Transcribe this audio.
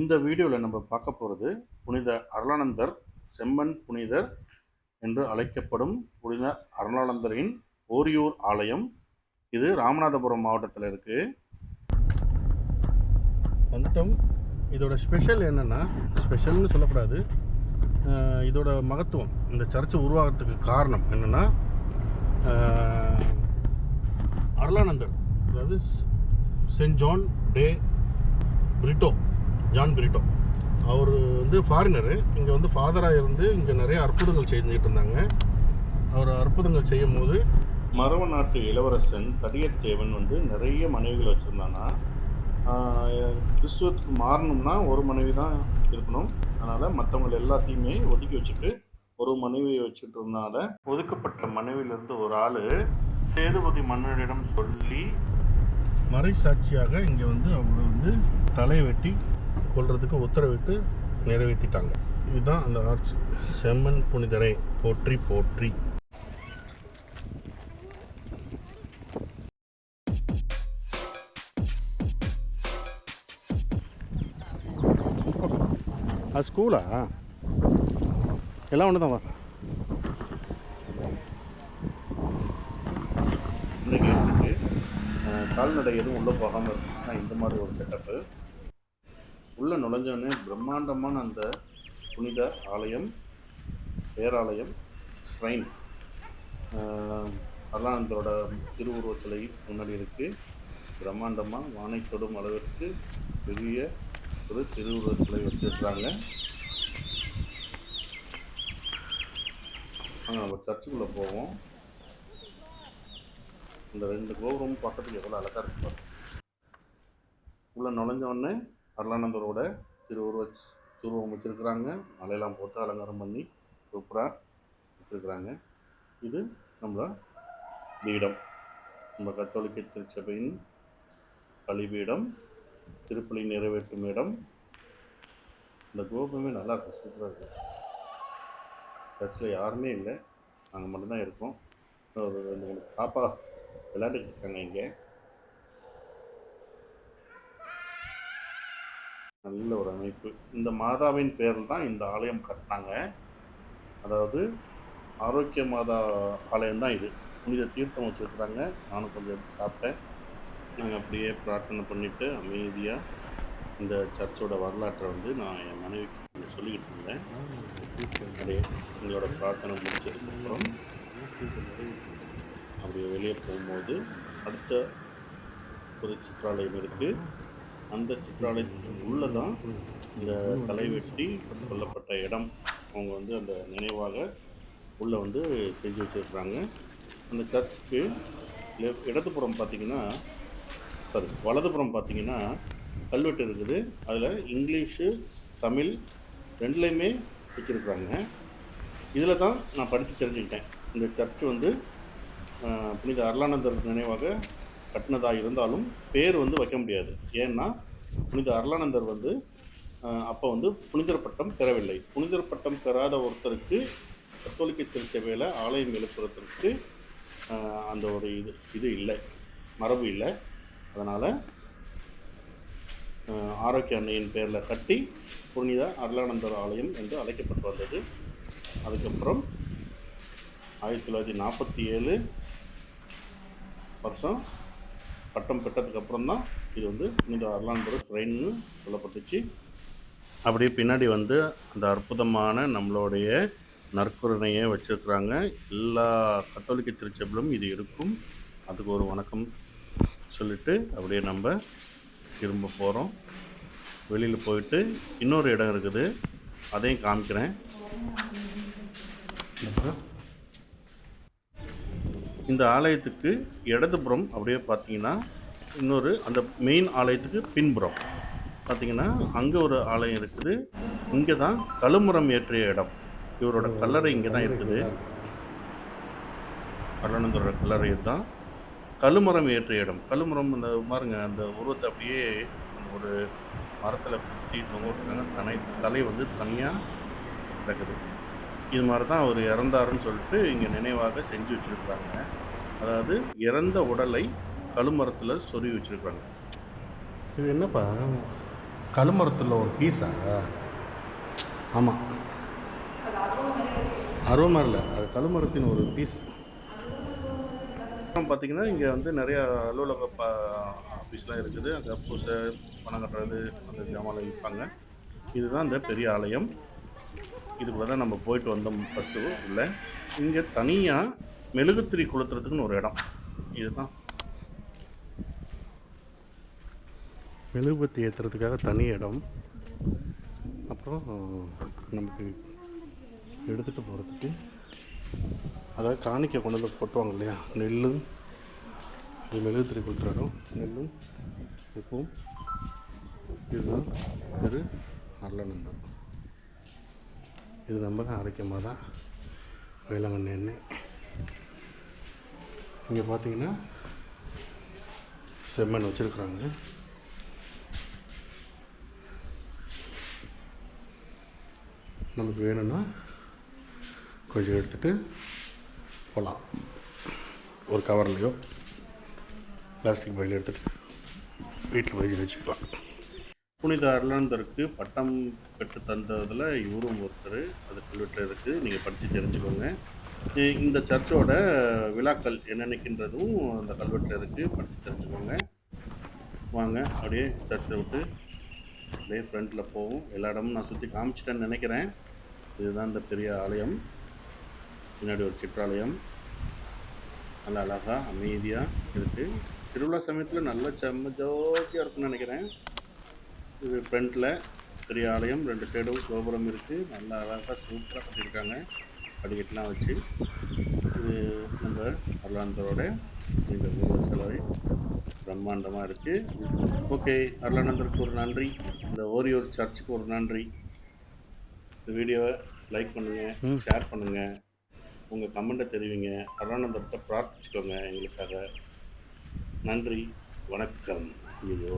இந்த வீடியோவில் நம்ம பார்க்க போகிறது புனித அருளானந்தர் செம்மன் புனிதர் என்று அழைக்கப்படும் புனித அருளானந்தரின் ஓரியூர் ஆலயம். இது ராமநாதபுரம் மாவட்டத்தில் இருக்குது வந்துட்டோம். இதோட ஸ்பெஷல் என்னென்னா ஸ்பெஷல்னு சொல்லக்கூடாது. இதோட மகத்துவம் இந்த சர்ச்சு உருவாகிறதுக்கு காரணம் என்னென்னா அருளானந்தர் அதாவது saint John de Britto John Britto அவர் வந்து ஃபாரினரு இங்கே வந்து ஃபாதராக இருந்து இங்கே நிறைய அற்புதங்கள் செஞ்சுட்டு இருந்தாங்க. அவர் அற்புதங்கள் செய்யும் போது மரவ நாட்டு இளவரசன் தடியத்தேவன் வந்து நிறைய மனைவிகள் வச்சுருந்தானா? கிறிஸ்துவத்துக்கு மாறணும்னா ஒரு மனைவி தான் இருக்கணும். அதனால் மற்றவங்க எல்லாத்தையுமே ஒதுக்கி வச்சுட்டு ஒரு மனைவியை வச்சுட்டு இருந்தனால ஒதுக்கப்பட்ட மனைவியிலிருந்து ஒரு ஆள் சேதுபதி மன்னனிடம் சொல்லி மறை சாட்சியாக இங்கே வந்து அவங்க வந்து தலையை வெட்டி கொல்றதுக்கு உத்தரவிட்டு நிறைவேற்றிட்டாங்க இதுதான் அந்த ஆர்ச் செம்மன் புனிதரை போற்றி போற்றி. அது ஸ்கூலா? எல்லாம் ஒன்று தான் வா கால்நடை எதுவும் உள்ளே போகாமல் இருக்குன்னா இந்த மாதிரி ஒரு செட்டப்பு உள்ளே நுழைஞ்சோடனே பிரம்மாண்டமான அந்த புனித ஆலயம் பேராலயம் ஸ்ரைன் அருளானந்தரோட திருவுருவச் சிலை முன்னாடி இருக்குது பிரம்மாண்டமாக வானை தொடும் அளவிற்கு பெரிய ஒரு திருவுருவச் சிலை வச்சுருக்காங்க அங்கே நம்ம சர்ச்சுக்குள்ளே போவோம். இந்த ரெண்டு கோபுரமும் பக்கத்துக்கு எவ்வளோ அழகாக இருக்கு பாருங்க. உள்ளே நுழைஞ்சோடனே அருளானந்தரோட திருவுருவ திருவுருவம் வச்சுருக்குறாங்க. மலையெல்லாம் போட்டு அலங்காரம் பண்ணி சூப்பராக வச்சுருக்குறாங்க. இது நம்மளோட பீடம் நம்ம கத்தோலிக்க திருச்சபையின் பலிபீடம் திருப்பலி நிறைவேற்றும் இடம். இந்த கோபுரமே நல்லா இருக்கும். சூப்பராக இருக்கும் சர்ச்சில் யாருமே இல்லை. நாங்கள் மட்டும்தான் இருக்கோம். ஒரு ரெண்டு மூணு பாப்பா விளையாண்டுக்கிட்டு இருக்காங்க இங்கே. நல்ல ஒரு அமைப்பு. இந்த மாதாவின் பேரில் தான் இந்த ஆலயம் கட்டினாங்க. அதாவது ஆரோக்கிய மாதா ஆலயம் தான் இது. புனித தீர்த்தம் வச்சுருக்குறாங்க. நானும் கொஞ்சம் எடுத்து சாப்பிட்டேன். நாங்கள் அப்படியே பிரார்த்தனை பண்ணிவிட்டு அமைதியாக இந்த சர்ச்சோட வரலாற்றை வந்து நான் என் மனைவிக்கு கொஞ்சம் சொல்லிக்கிட்டு இருந்தேன். அப்படியே எங்களோட பிரார்த்தனை முடிச்சதுக்கப்புறம் அப்படியே வெளியே போகும்போது அடுத்த ஒரு சுற்றாலயம் இருக்குது அந்த சிற்றாலயத்துக்கு உள்ளே தான் இந்த தலை வெட்டி கொல்லப்பட்ட இடம். அவங்க வந்து அந்த நினைவாக உள்ளே வந்து செஞ்சு வச்சுருக்குறாங்க. அந்த சர்ச்சுக்கு இடதுபுறம் பார்த்தீங்கன்னா சாரி வலதுபுறம் பார்த்தீங்கன்னா கல்வெட்டு இருக்குது. அதில் இங்கிலீஷு தமிழ் ரெண்டுலேயுமே வச்சுருக்குறாங்க. இதில் தான் நான் படித்து தெரிஞ்சுக்கிட்டேன். இந்த சர்ச் வந்து புனித அருளானந்தர் நினைவாக கட்டினதாக இருந்தாலும் பேர் வந்து வைக்க முடியாது. ஏன்னா புனித அருளானந்தர் வந்து அப்போ வந்து புனிதர் பட்டம் பெறவில்லை. புனிதர் பட்டம் பெறாத ஒருத்தருக்கு கத்தோலிக்க திருச்சபையில் ஆலயம் எழுப்புறதுக்கு அந்த ஒரு இது இது இல்லை. மரபு இல்லை. அதனால் ஆரோக்கிய அன்னையின் பேரில் கட்டி புனித அருளானந்தர் ஆலயம் என்று அழைக்கப்பட்டு வந்தது. அதுக்கப்புறம் ஆயிரத்தி தொள்ளாயிரத்தி நாற்பத்தி ஏழு வருஷம் பட்டம் பெற்றதுக்கு அப்புறம் தான் இது வந்து இந்த அருளானந்தர் ஸ்ரைன்னு சொல்லப்பட்டுச்சு. அப்படியே பின்னாடி வந்து அந்த அற்புதமான நம்மளுடைய நற்கருணையை வச்சுருக்குறாங்க. எல்லா கத்தோலிக்க திருச்சபையிலும் இது இருக்கும். அதுக்கு ஒரு வணக்கம் சொல்லிட்டு அப்படியே நம்ம திரும்ப போகிறோம் வெளியில் போயிட்டு இன்னொரு இடம் இருக்குது. அதையும் காமிக்கிறேன். இந்த ஆலயத்துக்கு இடதுபுறம் அப்படியே பார்த்தீங்கன்னா இன்னொரு அந்த மெயின் ஆலயத்துக்கு பின்புறம். பார்த்தீங்கன்னா அங்கே ஒரு ஆலயம் இருக்குது. இங்கே தான் கழுமரம் ஏற்றிய இடம். இவரோட கல்லறை இங்கே தான் இருக்குது. அருளானந்தரோட கல்லறை தான் கழுமரம் ஏற்றிய இடம். கழுமரம் அந்த பாருங்க அந்த உருவத்தை அப்படியே அந்த ஒரு மரத்தில் குத்தி தொங்க விட்டுருக்காங்க தனை தலை வந்து தனியாக கிடக்குது. இது மாதிரி தான் அவர் இறந்தாருன்னு சொல்லிட்டு இங்கே நினைவாக செஞ்சு வச்சுருக்குறாங்க. அதாவது இறந்த உடலை கழுமரத்தில் சொருவி வச்சுருக்காங்க இது என்னப்பா? கழுமரத்தில் ஒரு பீஸா? ஆமாம் அருவமரம் இல்லை அது கழுமரத்தின் ஒரு பீஸ். அப்புறம் பார்த்தீங்கன்னா இங்கே வந்து நிறைய அலுவலக ப ஆஃபீஸ்லாம் இருக்குது. அங்கே பூசை பணம் கட்டுறது அந்த ஜாமான்லாம் விற்பாங்க. இதுதான் இந்த பெரிய ஆலயம். இதுக்குள்ள தான் நம்ம போயிட்டு வந்தோம் ஃபஸ்ட்டு இல்லை இங்கே தனியாக மெழுகுத்திரி கொளுத்துறதுக்குன்னு ஒரு இடம். இதுதான். மெழுகுபத்தி ஏற்றுறதுக்காக தனி இடம். அப்புறம் நமக்கு எடுத்துகிட்டு போகிறதுக்கு அதாவது காணிக்கை கொண்டு வந்து கொட்டுவாங்க இல்லையா? நெல்லும் இது மெழுகுத்திரி குளுத்துற இடம். நெல்லும் உப்பும் இதுதான் திரு அருளானந்தர் இது நம்ம தான் ஆரோக்கியமாக தான் வேளாங்கண்ணி எண்ணெய் இங்கே பார்த்தீங்கன்னா செம்மண் வச்சுருக்குறாங்க. நமக்கு வேணும்னா கொஞ்சம் எடுத்துகிட்டு போகலாம் ஒரு கவர்லேயோ பிளாஸ்டிக் பையில் எடுத்துகிட்டு வீட்டில் போய் வச்சுக்கலாம். புனித அருளானந்தருக்கு பட்டம் பெற்று தந்ததில் இவரும் ஒருத்தர். அது கல்வெட்டில் இருக்குது நீங்கள் படித்து தெரிஞ்சுக்கோங்க இந்த சர்ச்சோட விழாக்கள் என்னென்னக்கின்றதும் அந்த கல்வெட்டில் இருக்குது படித்து தெரிஞ்சுக்கோங்க. வாங்க அப்படியே சர்ச்சை விட்டு அப்படியே ஃப்ரண்ட்டில் போவோம். எல்லா இடமும் நான் சுற்றி காமிச்சிட்டேன்னு நினைக்கிறேன். இதுதான் இந்த பெரிய ஆலயம். பின்னாடி ஒரு சிற்றாலயம். நல்லா அழகாக அமைதியாக இருக்குது திருவிழா சமயத்தில் நல்ல செம்ம ஜோதியாக இருக்கும்னு நினைக்கிறேன். இது ஃப்ரண்ட்டில் பெரிய ஆலயம் ரெண்டு சைடும் கோபுரம் இருக்குது நல்லா அழகாக சூப்பராக கட்டியிருக்காங்க. படிக்கட்டுலாம் வச்சு. இது நம்ம அருளானந்தரோட இந்த உருவ சிலை பிரம்மாண்டமாக இருக்குது ஓகே அருளானந்தருக்கு ஒரு நன்றி. இந்த ஓரியோர் சர்ச்சுக்கு ஒரு நன்றி. இந்த வீடியோவை லைக் பண்ணுங்கள் ஷேர் பண்ணுங்கள் உங்கள் கமெண்ட்டை தெரிவிங்க. அருளானந்தர்கிட்ட பிரார்த்திச்சுக்கோங்க எங்களுக்காக. நன்றி வணக்கம். ஐயோ